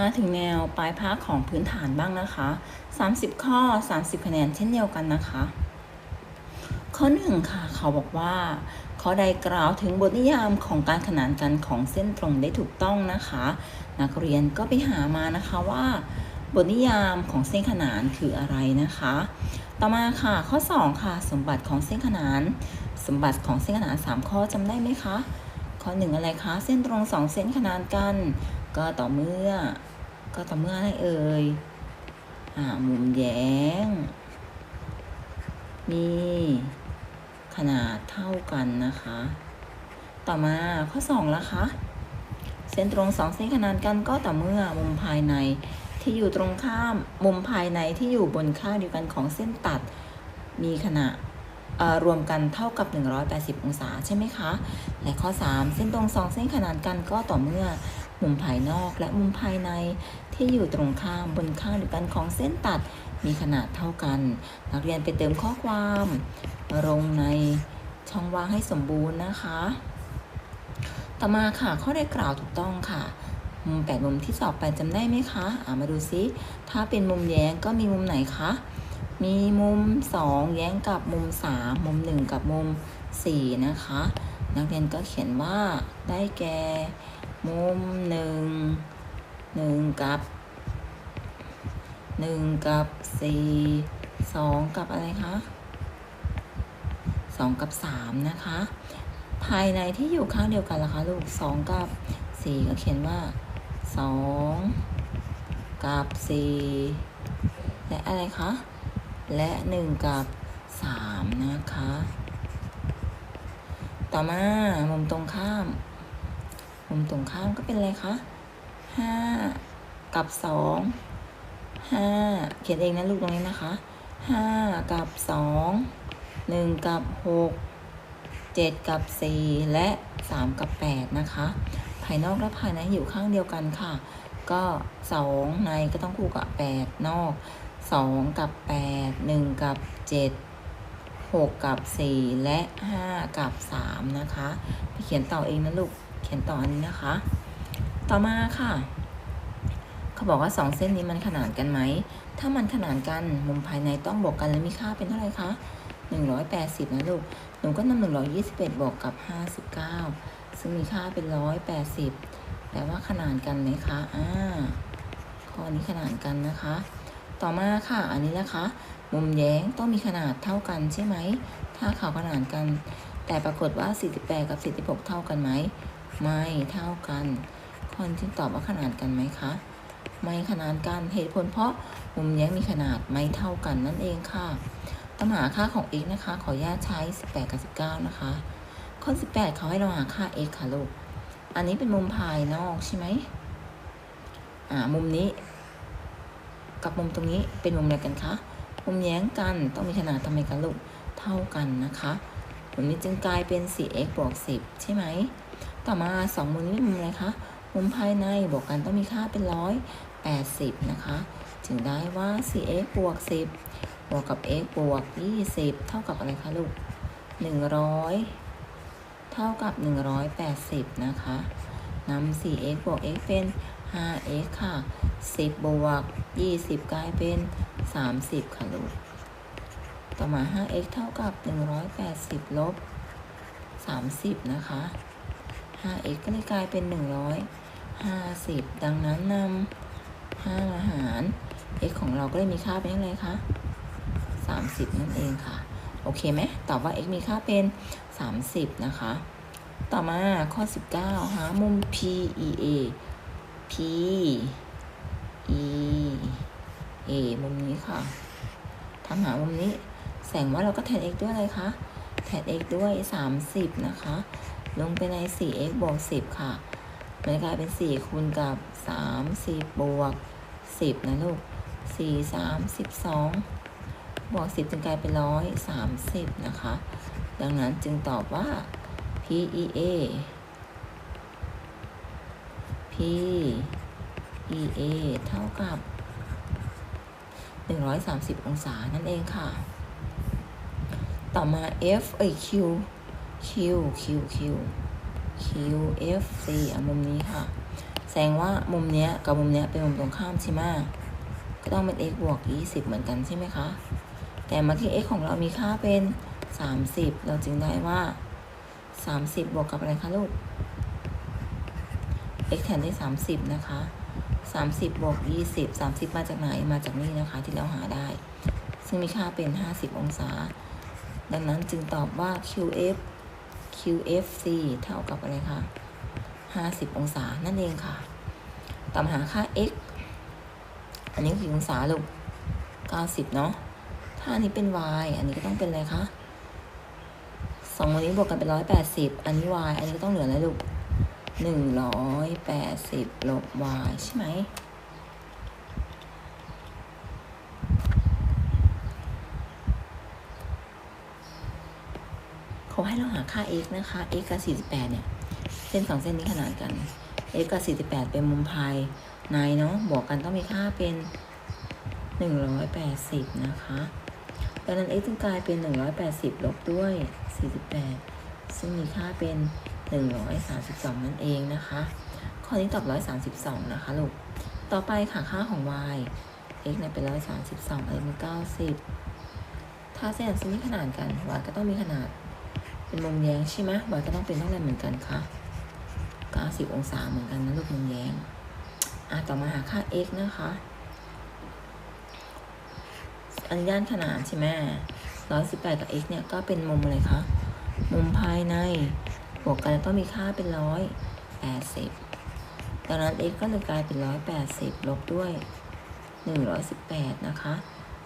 มาถึงแนวปลายภาคของพื้นฐานบ้างนะคะ 30 ข้อ 30 คะแนนเช่นเดียวกันนะคะ ข้อหนึ่งค่ะ เขาบอกว่าข้อใดกล่าวถึงบทนิยามของการขนานกันของเส้นตรงได้ถูกต้องนะคะ นักเรียนก็ไปหามานะคะว่า บทนิยามของเส้นขนานคืออะไรนะคะ ต่อมาค่ะข้อ 2 ค่ะ สมบัติของเส้นขนาน สมบัติของเส้นขนาน 3 ข้อจำได้ไหมคะข้อ 1 อะไรคะ เส้นตรง 2 เส้นขนานกัน ก็ต่อเมื่อ ก็ต่อเมื่ออะไรเอ่ยอ่ามุมแย้ง มีขนาดเท่ากันนะคะ ต่อมาข้อ2ละคะเส้นตรงสองเส้นขนานกันก็ต่อเมื่อมุมภายในที่อยู่ตรงข้ามมุมภายในที่อยู่บนข้างเดียวกันของเส้นตัด มีขนาดรวมกันเท่ากับ 180 องศาใช่ไหมคะ และข้อ 3 เส้นตรงสองเส้นขนานกันก็ต่อเมื่อ มุมภายนอกและมุมภายในที่อยู่ตรงข้ามบนข้างเดียวกันของเส้นตัดมีขนาดเท่ากัน นักเรียนไปเติมข้อความลงในช่องว่างให้สมบูรณ์นะคะ ต่อมาค่ะข้อได้กล่าวถูกต้องค่ะ มุมแปดมุมที่สอบไปจำได้ไหมคะามาดูซิถ้าเป็นมุมแย้งก็มีมุมไหนคะมีมุม 2 แย้งกับมุม 3 มุม 1 กับมุม 4 นะคะ นักเรียนก็เขียนว่าได้แก่ มุม1 1กับ1กับ4 2กับอะไรคะ2กับ3นะคะ ภายในที่อยู่ข้างเดียวกันล่ะคะลูก2กับ4ก็เขียนว่า2กับ4และอะไรคะ และ1กับ3นะคะ ต่อมามุมตรงข้าม มุมตรงข้ามก็เป็นอะไรคะ5กับ2 5เขียนเองนะลูกตรงนี้นะคะ5กับ2 1กับ6 7กับ4และ3กับ8นะคะ ภายนอกและภายในอยู่ข้างเดียวกันค่ะ ก็2ในก็ต้องคู่กับ8นอก2กับ8 1กับ7 6กับ4และ5กับ3นะคะไปเขียนต่อเองนะลูก เขียนต่ออันนี้นะคะ ต่อมาค่ะ เขาบอกว่า2เส้นนี้มันขนานกันไหม ถ้ามันขนานกันมุมภายในต้องบวกกันและมีค่าเป็นเท่าไหร่คะ180 นะลูก หนูก็นำ121 บวกกับ 59 ซึ่งมีค่าเป็น 180 แปลว่าขนานกันไหมคะ อ่า ข้อนี้ขนานกันนะคะ ต่อมาค่ะ อันนี้นะคะ มุมแย้งต้องมีขนาดเท่ากันใช่ไหม ถ้าเขาขนานกัน แต่ปรากฏว่า 48 กับ 46 เท่ากันไหม ไม่เท่ากันคนที่ตอบว่าขนานกันไหมคะ ไม่ขนานกันเหตุผลเพราะมุมแย้งมีขนาดไม่เท่ากันนั่นเองค่ะต้องหาค่าของ x นะคะ ขออนุญาตใช้ 18 กับ 19 นะคะข้อ18เขาให้เราหาค่า x ค่ะลูก อันนี้เป็นมุมภายนอกใช่ไหมอ่า มุมนี้ กับมุมตรงนี้เป็นมุมอะไรกันคะ มุมแย้งกันต้องมีขนาดทำไมกันลูก เท่ากันนะคะ มุมนี้จึงกลายเป็น 4x บวก 10 ใช่ไหม ต่อมา2มุมนี้เป็นมุมอะไรคะ มุมภายในบวกกันต้องมีค่าเป็น180นะคะ จึงได้ว่า 4x บวก 10 บวกกับ x บวก 20 เท่ากับอะไรคะลูก 100 เท่ากับ 180 นะคะนำ 4x บวก x เป็น 5x ค่ะ 10 บวก 20 กลายเป็น 30 ค่ะลูก ต่อมา 5x เท่ากับ 180 ลบ 30 นะคะ 5x ก็เลยกลายเป็น 150 ดังนั้นนำ5มาหาร x ของเราก็เลยมีค่าเป็นอะไรคะ 30 นั่นเองค่ะ โอเคไหมตอบว่า x มีค่าเป็น 30 นะคะ ต่อมาข้อ 19 หามุม PEA P E A มุมนี้ค่ะทำหามุมนี้ แสงว่าเราก็แทน x ด้วยอะไรคะ แทน x ด้วย 30 นะคะ ลงไปใน 4x บวก 10 ค่ะ มันกลายเป็น 4 คูณกับ 30 บวก 10 นะลูก 4 32 บวก 10 จึงกลายเป็น 130 นะคะ ดังนั้นจึงตอบว่า PEA PEA เท่ากับ 130 องศานั่นเองค่ะ ต่อมา F เอ้ย Q Q Q Q Q F C อะมุมนี้ค่ะ แสดงว่ามุมเนี้ยกับมุมเนี้ยเป็นมุมตรงข้ามใช่ไหมก็ต้องเป็น x บวก 20 เหมือนกันใช่ไหมคะ แต่เมื่อกี้ x ของเรามีค่าเป็น 30 เราจึงได้ว่า 30 บวกกับอะไรคะลูก x แทนได้ 30 นะคะ 30 บวก 20 30 มาจากไหน มาจากนี่นะคะที่เราหาได้ ซึ่งมีค่าเป็น 50 องศา ดังนั้นจึงตอบว่า qf qfc เท่ากับอะไรคะ 50 องศา นั่นเองค่ะต่อมาหาค่า x อันนี้กี่องศาลูก 90 เนาะ ถ้าอันนี้เป็น y อันนี้ก็ต้องเป็นอะไรคะสองวันนี้บวกกันเป็น 180 อันนี้ y อันนี้ก็ต้องเหลืออะไรลูก 180 ลบ y ใช่ไหม เขาให้เราหาค่า x นะคะ x กับ 48 เนี่ย เส้นสองเส้นนี้ขนานกัน x กับ 48 เป็นมุมพายในเนาะ บวกกันต้องมีค่าเป็น 180 นะคะดังนั้น x จึงกลายเป็น 180 ลบด้วย 48 ซึ่งมีค่าเป็น 132 นั่นเองนะคะ ข้อนี้ตอบ 132 นะคะลูก ต่อไปค่ะค่าของ y x เนี่ยเป็น 132 a เป็น90 ถ้าเส้นเส้นนี้ขนานกัน y ก็ต้องมีขนาด เป็นมุมแย้งใช่ไหม y ก็ต้องเป็นเท่าไหร่เหมือนกันคะ90 องศาเหมือนกันนะลูกมุมแย้งอะต่อมาหาค่า x นะคะ อันนี้ด้านขนานใช่ไหมร้อยสิบแปดกับ x เนี่ยก็เป็นมุมอะไรคะ มุมภายใน บวกกันต้องมีค่าเป็นร้อยแปดสิบดังนั้น x ก็เลยกลายเป็นร้อยแปดสิบลบด้วยหนึ่งร้อยสิบแปดนะคะ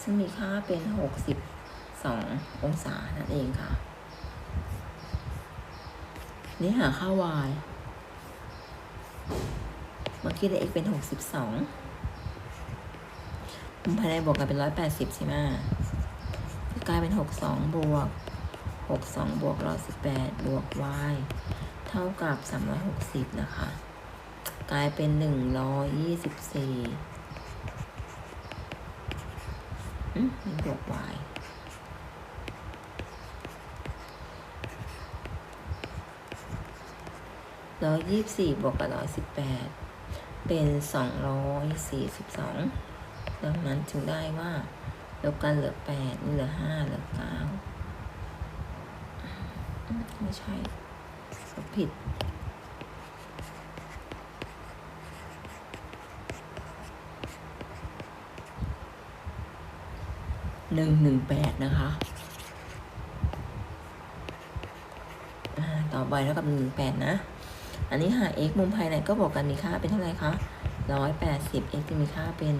ซึ่งมีค่าเป็นหกสิบสององศานั่นเองค่ะ นี่หาค่า y เมื่อกี้ได้ x เป็นหกสิบสองมุมภายในบวกกันเป็นร้อยแปดสิบใช่ไหมกลายเป็นหกสองบวกหกสองบวกร้อยสิบแปดบวก y เท่ากับสามร้อยหกสิบนะคะ กลายเป็นหนึ่งร้อยยี่สิบสี่บวก y ร้อยยี่สิบสี่บวกกับร้อยสิบแปดเป็นสองร้อยสี่สิบสองดังนั้นจึงได้ว่าลบกันเหลือแปดนี่เหลือห้าเหลือเก้าไม่ใช่ลบผิดหนึ่งหนึ่งแปดนะคะ ต่อไปเท่ากับหนึ่งแปดนะ อันนี้หา x มุมภายในก็บอกกันมีค่าเป็นเท่าไหร่คะร้อยแปดสิบ x จะมีค่าเป็น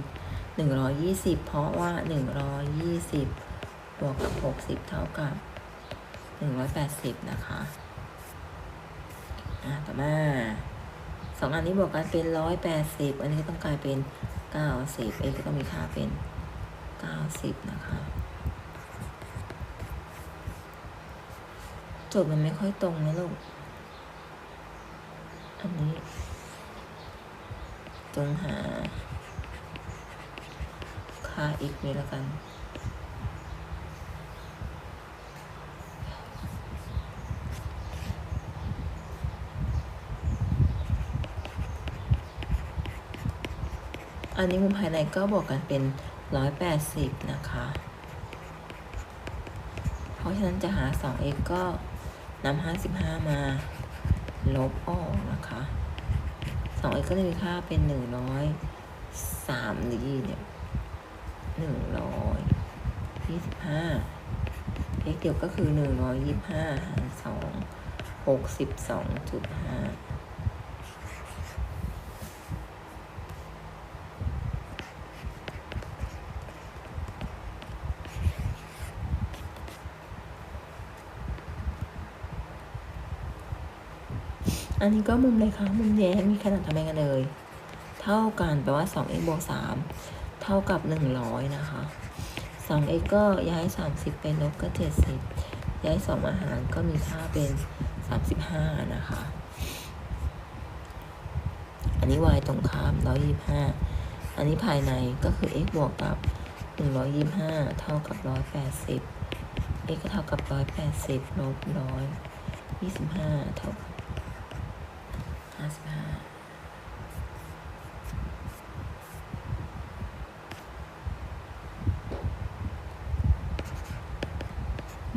หนึ่งร้อยี่สิบเพราะว่าหนึ่งร้อยี่สิบบวกกับหกสิบเท่ากับหนึ่งร้อยแปดสิบนะคะอ่าต่อมาสองอันนี้บวกกันเป็นร้อยแปดสิบอันนี้ก็ต้องกลายเป็นเก้าสิบ x ก็ต้องมีค่าเป็นเก้าสิบนะคะโจทย์มันไม่ค่อยตรงนะลูก อันนี้ จงหา ค่า x นี้แล้วกันอันนี้มุมภายในก็บวกกันเป็น 180 นะคะ เพราะฉะนั้นจะหา 2x ก็นำ55 มา ลบออกนะคะ สองเอ็กก็จะมีค่าเป็นหนึ่งร้อยสามดีเนี่ยหนึ่งร้อยยี่สิบห้าเอ็กเดียวก็คือหนึ่งร้อยยี่สิบห้าหารสองหกสิบสองจุดห้า อันนี้ก็มุมเลยค่ะ มุมแย้มีขนาดทำไมกันเลย เท่ากันแปลว่า 2x บวก3เท่ากับ 100 นะคะ 2x ก็ย้าย 30ไปลบก็ 70 ย้าย2มาหารก็มีค่าเป็น 35 นะคะ อันนี้ y ตรงข้าม 125 อันนี้ภายในก็คือ x บวกกับ 125 เท่ากับ 180 x ก็เท่ากับ 180ลบ125 เท่ากับ ห้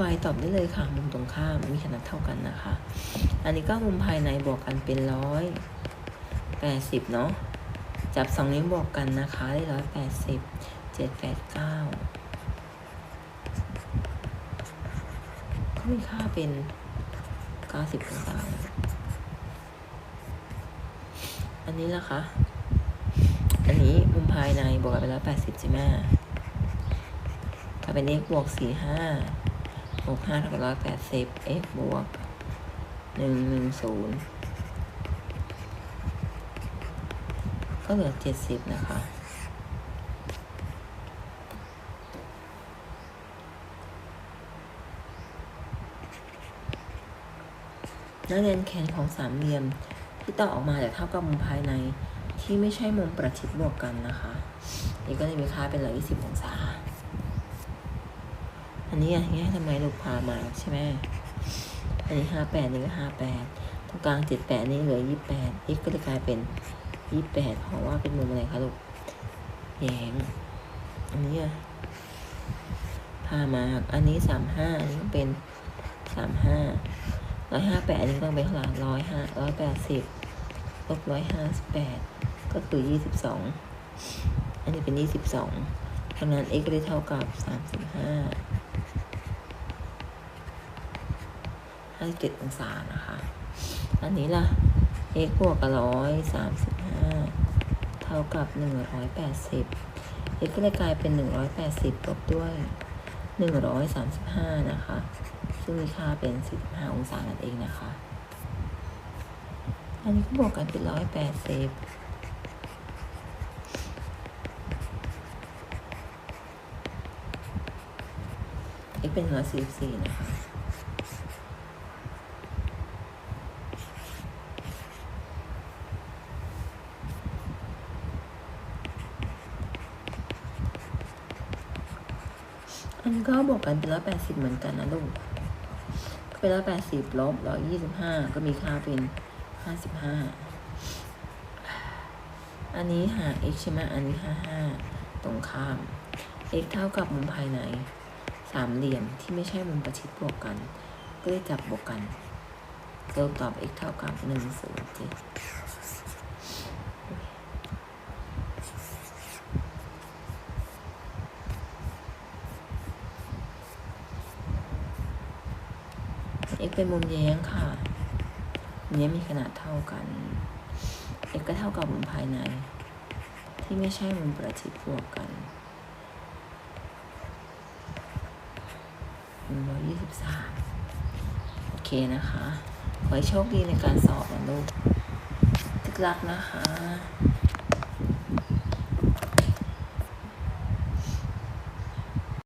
ายตอบได้เลยค่ะมุมตรงข้ามมีขนาดเท่ากันนะคะ อันนี้ก็มุมภายในบวกกันเป็นร้อยแปดสิบเนาะจับสองนิ้วบวกกันนะคะได้ร้อยแปดสิบเจ็ดแปดเก้าก็มีค่าเป็นเก้าสิบองศา อันนี้ล่ะคะ อันนี้มุมภายในบวกกันไปร้อยแปดสิบใช่ไหมถ้าเป็น x บวกสี่ห้าบวกห้าเท่ากับร้อยแปดสิบ x บวกหนึ่งหนึ่งศูนย์ก็เหลือเจ็ดสิบนะคะนักเรียนแขนของสามเหลี่ยม ที่ต่อออกมาแต่เท่ากับมุมภายในที่ไม่ใช่มุมประชิดบวกกันนะคะ นี่ก็จะมีค่าเป็นร้อยยี่สิบองศา อันนี้อย่างเงี้ยทำไมลูกพามาใช่ไหมอันนี้ห้าแปดนี่ก็ห้าแปดตรงกลางเจ็ดแปดนี่เหลือยี่แปด x ก็จะกลายเป็นยี่แปดเพราะว่าเป็นมุมอะไรคะลูกแยงอันนี้อะพามาอันนี้สามห้าอันนี้เป็นสามห้า ร้อยห้าแปดอันนี้ต้องเป็นเท่าไหร่ร้อยห้าร้อยแปดสิบลบร้อยห้าสิบแปดก็คือยี่สิบสองอันนี้เป็นยี่สิบสองดันั้น x ก็ได้เท่ากับสามสิบห้าห้าสิบเจ็ดองศานะคะ อันนี้ล่ะ x บวกกับร้อยสามสิบห้าเท่ากับหนึ่งร้อยแปดสิบ x ก็เลยกลายเป็นหนึ่งร้อยแปดสิบลบด้วยหนึ่งร้อยสามสิบห้านะคะ ซึ่งมีค่าเป็นสี่สิบห้าองศานั่นเองนะคะ อันนี้ก็บวกกันเป็นร้อยแปดสิบ x เป็นร้อยสี่สี่นะคะ อันนี้ก็บวกกันเป็นร้อยแปดสิบเหมือนกันนะลูก เป็นร้อยแปดสิบลบร้อยยี่สิบห้าก็มีค่าเป็นห้าสิบห้าอันนี้หา x ใช่ไหมอันนี้ห้าห้าตรงข้าม x เท่ากับมุมภายในสามเหลี่ยมที่ไม่ใช่มุมประชิดบวกกัน ก็ได้จับบวกกันเราตอบ x เท่ากับหนึ่งศูนย์เจ็ด เป็นมุมแย้งค่ะมุมแยงมีขนาดเท่ากัน x ก็เท่ากับมุมภายใน ที่ไม่ใช่มุมประชิดบวกกันหนึ่งร้อยยี่สิบสามโอเคนะคะ ขอให้โชคดีในการสอบนะลูกทึกรักนะคะ